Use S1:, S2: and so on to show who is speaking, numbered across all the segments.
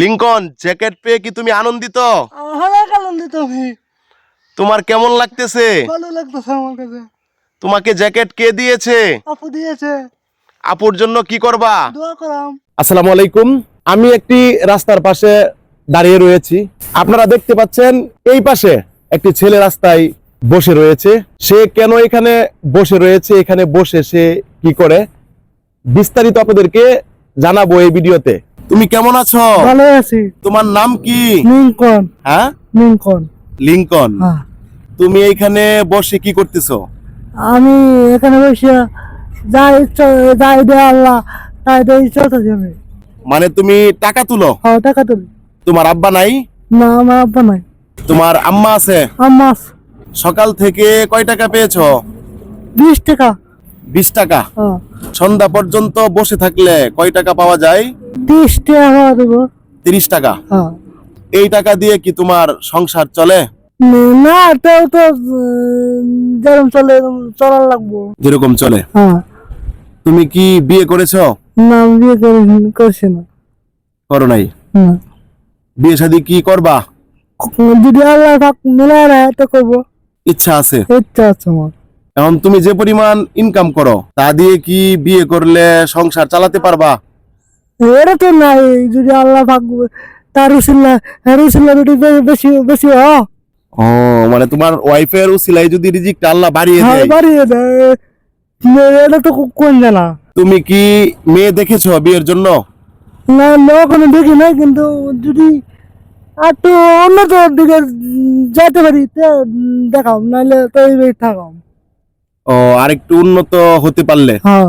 S1: Lincoln jacket পেয়ে কি তুমি আনন্দিত?
S2: অনেক আনন্দিত আমি।
S1: তোমার কেমন লাগতেছে?
S2: ভালো লাগতেছে আমার কাছে।
S1: তোমাকে জ্যাকেট কে দিয়েছে?
S2: আপু দিয়েছে।
S1: আপুর জন্য কি করবা?
S2: দোয়া করাম।
S3: আসসালামু আলাইকুম। আমি একটি রাস্তার পাশে দাঁড়িয়ে রয়েছি। আপনারা দেখতে পাচ্ছেন এই পাশে একটি ছেলে রাস্তায় বসে রয়েছে। সে কেন এখানে বসে রয়েছে? এখানে বসে সে কি করে? বিস্তারিত আপনাদেরকে জানাব এই ভিডিওতে। তুমি কেমন আছো?
S2: ভালো আছি।
S3: তোমার নাম কি?
S2: লিঙ্কন
S3: হ্যাঁ?
S2: Lincoln
S3: Lincoln.
S2: হ্যাঁ।
S3: তুমি এইখানে বসে কি করতেছো?
S2: আমি এখানে বসে যা ইচ্ছা যা দেয় আল্লাহ তাই দেয় ইচ্ছা আমি
S3: মানে তুমি টাকা তুলো?
S2: হ্যাঁ টাকা তুলি।
S3: তোমার আব্বা নাই?
S2: না আমার আব্বা নাই।
S3: তোমার আম্মা আছে?
S2: আম্মা
S3: সকাল থেকে কয় টাকা পেয়েছ?
S2: বিশ টাকা।
S3: বিশ টাকা। সন্ধ্যা পর্যন্ত বসে থাকলে কয় টাকা পাওয়া যায়?
S2: বিশ টাকা
S3: তিরিশ টাকা। এই টাকা দিয়ে কি তোমার সংসার চলে?
S2: না তাও তো যেরকম চলে চলার লাগবো।
S3: যেরকম চলে। তুমি কি বিয়ে করেছ?
S2: না বিয়ে করছি না।
S3: করো নাই। বিয়ে শাদী কি করবা?
S2: যদি আল্লাহ করব।
S3: ইচ্ছা আছে?
S2: ইচ্ছা আছে আমার।
S3: এখন তুমি যে পরিমাণ ইনকাম করো তা দিয়ে কি বিয়ে করলে সংসার চালাতে পারবা?
S2: এটা তো নাই যদি আল্লাহ তার উসিল্লা উসিল্লা যদি বেশি বেশি হ।
S3: ও মানে তোমার ওয়াইফের উসিলাই যদি রিজিকটা আল্লাহ বাড়িয়ে
S2: হ্যাঁ
S3: দেয়।
S2: বাড়িয়ে দেয়। এটা তো কোন জানা?
S3: তুমি কি মেয়ে দেখেছ বিয়ের জন্য?
S2: না দেখি নাই কিন্তু যদি একটু উন্নত দিকে যেতে পারি তে দেখাও নাহলে তো থাকাম
S3: ও আরেকটু উন্নত হতে পারলে?
S2: হ্যাঁ।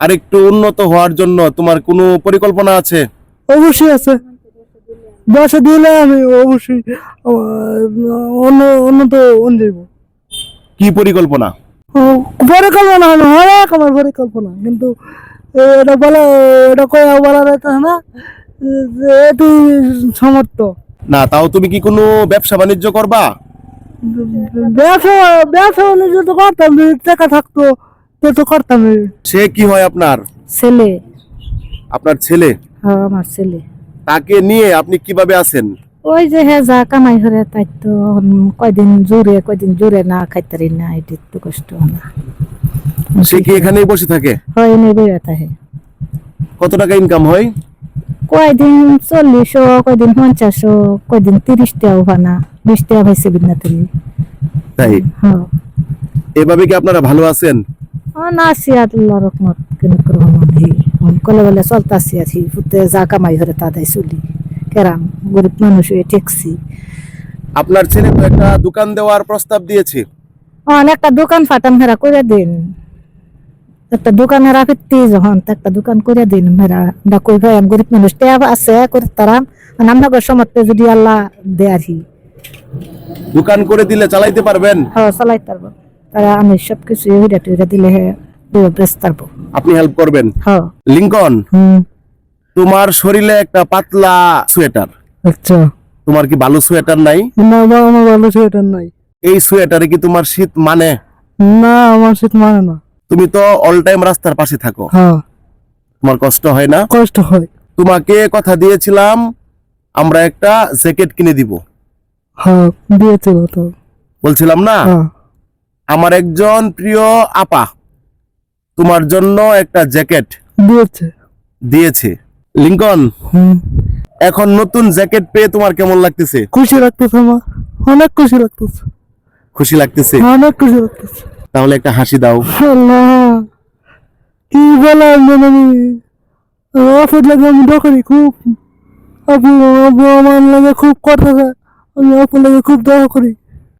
S3: আরেকটু উন্নত হওয়ার জন্য তোমার কোনো পরিকল্পনা আছে?
S2: অবশ্যই আছে। বসে দিলে আমি অবশ্যই অন্য উন্নত যাইব
S3: কি পরিকল্পনা?
S2: পরিকল্পনা হলো অনেক আমার পরিকল্পনা কিন্তু এটা বলা এটা কয়ে বলা যাইতে না যে এটি সমর্থ।
S3: না তাও তুমি কি কোনো ব্যবসা বাণিজ্য করবা?
S2: ব্যবসা ব্যবসা বাণিজ্য তো করতাম টাকা থাকতো তো তো করতাম
S3: সে কি হয় আপনার?
S4: ছেলে।
S3: আপনার ছেলে?
S4: হ্যাঁ আমার ছেলে।
S3: তাকে নিয়ে আপনি কীভাবে আছেন?
S4: ওই যে হে যা কামাই করে তাই তো কয়দিন জোরে কয়দিন জোরে না খাইতারি না এটি তো কষ্ট না।
S3: সে কি এখানেই বসে থাকে?
S4: হয় নেই বেড়ে থাকে।
S3: কত টাকা ইনকাম হয়?
S4: কয়দিন চল্লিশশো কয়দিন পঞ্চাশশো কয়দিন তিরিশ টাকাও ভানা বিশ টাকা ভাইছে বিনা তুমি।
S3: তাই?
S4: হ্যাঁ।
S3: এভাবে কি আপনারা ভালো আছেন?
S4: না আছি আল্লাহ রহমত কেন করব কলে বলে চলতাছি আছি ফুটে যা কামাই করে তাদের চলি। কেরাম গরিব মানুষ হয়ে টেকছি
S3: আপনার ছেলে তো একটা দোকান দেওয়ার প্রস্তাব দিয়েছে।
S4: একটা দোকান ফাটাম হেরা করে দিন। একটা দোকানে রাখতে যখন একটা দোকান করে দিন মেরা কই ভাই গরিব মানুষ তে আছে করে তারাম। আমরা সমর্থে যদি আল্লাহ দে আর
S3: দোকান করে দিলে চালাইতে পারবেন?
S4: হ্যাঁ চালাই পারব। তারা আমি সব কিছু হইরা দিলে বেশ পারব
S3: আপনি হেল্প করবেন?
S4: হ্যাঁ।
S3: লিঙ্কন তোমার শরীরে একটা পাতলা সোয়েটার।
S2: আচ্ছা।
S3: তোমার কি ভালো সোয়েটার নাই?
S2: না আমার ভালো সোয়েটার নাই।
S3: এই সোয়েটারে কি তোমার শীত মানে?
S2: না আমার শীত মানে না।
S3: তুমি তো অল টাইম রাস্তার পাশে থাকো।
S2: হ্যাঁ।
S3: তোমার কষ্ট হয় না?
S2: কষ্ট হয়।
S3: তোমাকে কথা দিয়েছিলাম আমরা একটা জ্যাকেট কিনে দিব।
S2: হ্যাঁ দিয়েছিল তো।
S3: বলছিলাম না?
S2: হ্যাঁ।
S3: আমার একজন প্রিয় আপা তোমার জন্য একটা জ্যাকেট
S2: দিয়েছে।
S3: দিয়েছে। লিঙ্কন এখন নতুন জ্যাকেট পেয়ে তোমার কেমন লাগতেছে?
S2: খুশি লাগতেছে আমার। অনেক খুশি লাগতেছে।
S3: খুশি লাগতেছে?
S2: অনেক খুশি লাগতেছে।
S3: তাহলে একটা হাসি দাও।
S2: আল্লাহ কি বলে মানে আমি? অফিস লাগে আমি দোকানি খুব। আপু আপু আমার লাগে খুব কথা আমি আপনাকে খুব দয়া করি।